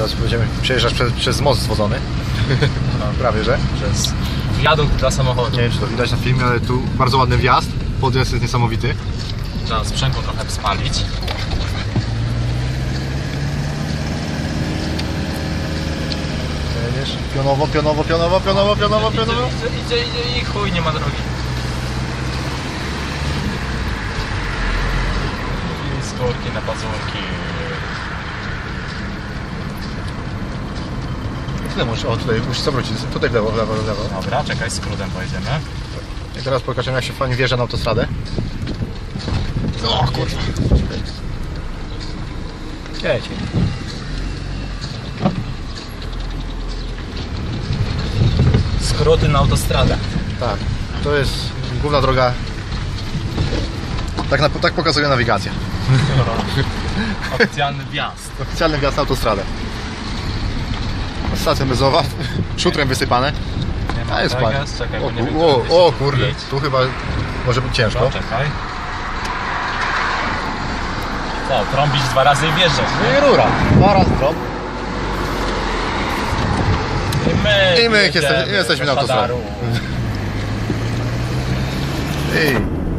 Będziemy przejeżdżać przez, przez most zwodzony. Prawie, że. Przez wiadukt dla samochodu. Nie wiem, czy to widać na filmie, ale tu bardzo ładny wjazd. Podjazd jest niesamowity. Trzeba sprzęgło trochę spalić. Jedziesz pionowo, pionowo, pionowo, pionowo, pionowo, pionowo. Idzie, idzie, idzie i chuj, nie ma drogi. I skórki na pazurki. Tyle musisz, o tutaj musisz zawrócić, tutaj w lewo, w lewo, w lewo. Dobra, czekaj, skrótem pojedziemy. I teraz pokażemy jak się fajnie wjeżdża na autostradę. O kurwa. Jedź. Skróty na autostradę. Tak, to jest główna droga. Tak, na, tak pokazuje nawigacja. Oficjalny wjazd. Oficjalny wjazd na autostradę. Stacja benzowa, szutrem wysypane. Nie ma A jest fajnie. czekaj, O, bo nie wiem, ku- o, o kurde, tu chyba może być ciężko. No, czekaj. Co, trąbić dwa razy i wjeżdżać, nie? I rura, dwa razy drop. I my, I my jedziemy jesteśmy- jesteśmy na do autostradzie. I